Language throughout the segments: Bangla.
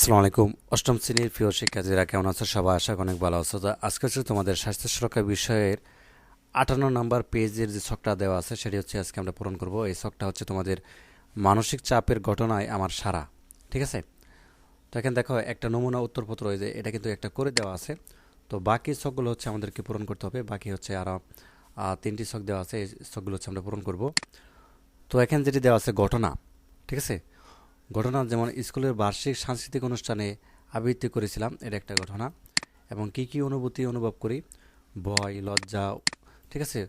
আসসালামু আলাইকুম। অষ্টম শ্রেণির প্রিয় শিক্ষার্থীরা, কেমন আছো সবাই? আশা অনেক ভালো আছো। তো আজকে হচ্ছে তোমাদের স্বাস্থ্য সুরক্ষা বিষয়ের আটান্ন নম্বর পেজের যে ছকটা দেওয়া আছে, সেটি হচ্ছে আজকে আমরা পূরণ করব। এই ছকটা হচ্ছে তোমাদের মানসিক চাপের ঘটনায় আমার সারা। ঠিক আছে? তো এখানে দেখো, একটা নমুনা উত্তরপত্র রয়েছে এটা কিন্তু একটা করে দেওয়া আছে। তো বাকি ছকগুলো হচ্ছে আমাদেরকে পূরণ করতে হবে। বাকি হচ্ছে আরও তিনটি ছক দেওয়া আছে। এই ছকগুলো হচ্ছে আমরা পূরণ করব। তো এখানে যেটি দেওয়া আছে, ঘটনা। ঠিক আছে? ঘটনা যেমন স্কুলের বার্ষিক সাংস্কৃতিক অনুষ্ঠানে আবৃত্তি করেছিলাম এটা একটা ঘটনা। এবং কি কি অনুভূতি অনুভব করি? ভয়, লজ্জা, ঠিক আছে?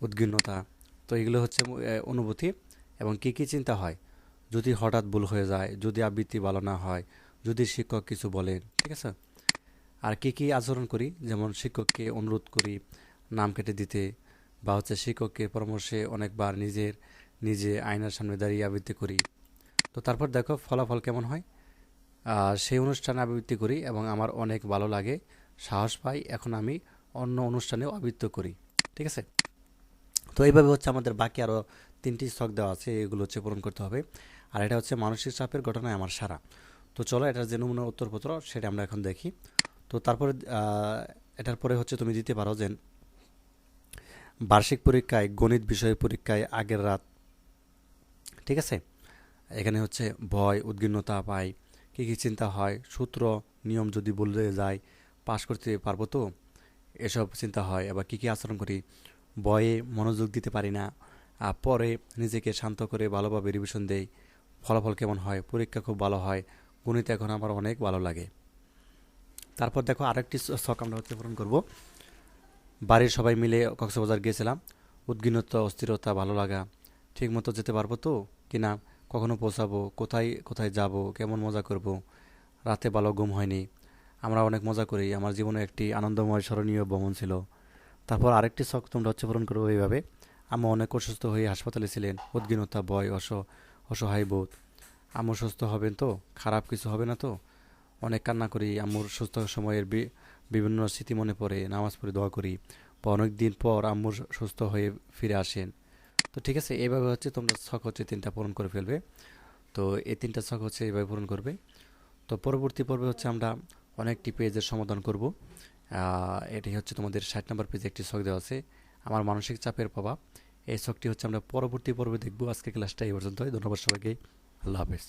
উদ্বিগ্নতা। তো এগুলো হচ্ছে অনুভূতি। এবং কি কি চিন্তা হয়? যদি হঠাৎ ভুল হয়ে যায়, যদি আবৃত্তি ভালো না হয়, যদি শিক্ষক কিছু বলেন ঠিক আছে? আর কি কি আচরণ করি? যেমন শিক্ষককে অনুরোধ করি নাম কেটে দিতে, বা হচ্ছে শিক্ষকের পরামর্শে অনেকবার নিজের, নিজে আয়নার সামনে দাঁড়িয়ে আবৃত্তি করি। তো তারপর দেখো ফলাফল কেমন হয়? সেই অনুষ্ঠানে আবৃত্তি করি এবং আমার অনেক ভালো লাগে, সাহস পাই। এখন আমি অন্য অনুষ্ঠানেও আবৃত্তি করি। ঠিক আছে? তো এইভাবে হচ্ছে আমাদের বাকি আরও তিনটি শখ দেওয়া আছে, এগুলো হচ্ছে পূরণ করতে হবে। আর এটা হচ্ছে মানসিক চাপের ঘটনায় আমার সারা। তো চলো, এটার যে নমুনা উত্তরপত্র সেটা আমরা এখন দেখি। তো তারপরে এটার পরে হচ্ছে তুমি দিতে পারো যে বার্ষিক পরীক্ষায়, গণিত বিষয় পরীক্ষায় আগের রাত। ঠিক আছে? এখানে হচ্ছে ভয়, উদ্বিগ্নতা পাই কী কী চিন্তা হয়? সূত্র, নিয়ম যদি বলে যায়, পাশ করতে পারব তো? এসব চিন্তা হয়। আবার কী কী আচরণ করি? ভয়ে মনোযোগ দিতে পারি না। আর পরে নিজেকে শান্ত করে ভালোভাবে রিভিশন দেই। ফলাফল কেমন হয়? পরীক্ষা খুব ভালো হয়। গণিত এখন আমার অনেক ভালো লাগে। তারপর দেখো আরেকটি শখ আমরা হচ্ছে পূরণ করব। বাড়ির সবাই মিলে কক্সবাজার গিয়েছিলাম। উদ্বিগ্নতা, অস্থিরতা, ভালো লাগা। ঠিক মতো যেতে পারব তো? কি না? কখনো পৌঁছাবো, কোথায় কোথায় যাব, কেমন মজা করব? রাতে ভালো ঘুম হয়নি। আমরা অনেক মজা করি। আমার জীবনে একটি আনন্দময় স্মরণীয় ভ্রমণ ছিল। তারপর আরেকটি শখ তোমরা হচ্ছে পূরণ করব এইভাবে। আম্মা অনেক অসুস্থ হয়ে হাসপাতালে ছিলেন। উদ্বিগ্নতা, ভয়, অস, অসহায় বোধ। আম্মু সুস্থ হবেন তো? খারাপ কিছু হবে না তো? অনেক কান্না করি। আম্মুর সুস্থ সময়ের বিভিন্ন স্মৃতি মনে পড়ে। নামাজ পড়ে দোয়া করি। অনেক দিন পর আম্মুর সুস্থ হয়ে ফিরে আসেন। তো ঠিক আছে এইভাবে হচ্ছে তোমরা ছক হচ্ছে তিনটা পূরণ করে ফেলবে। তো এই তিনটা ছক হচ্ছে এইভাবে পূরণ করবে। তো পরবর্তী পর্বে হচ্ছে আমরা অনেকটি পেজের সমাধান করব। এটি হচ্ছে তোমাদের ষাট নম্বর পেজে একটি ছক দেওয়া আছে। আমার মানসিক চাপের প্রভাব। এই ছকটি হচ্ছে আমরা পরবর্তী পর্বে দেখব। আজকে ক্লাসটা এই পর্যন্তই। ধন্যবাদ সবাইকে। আল্লাহ হাফেজ।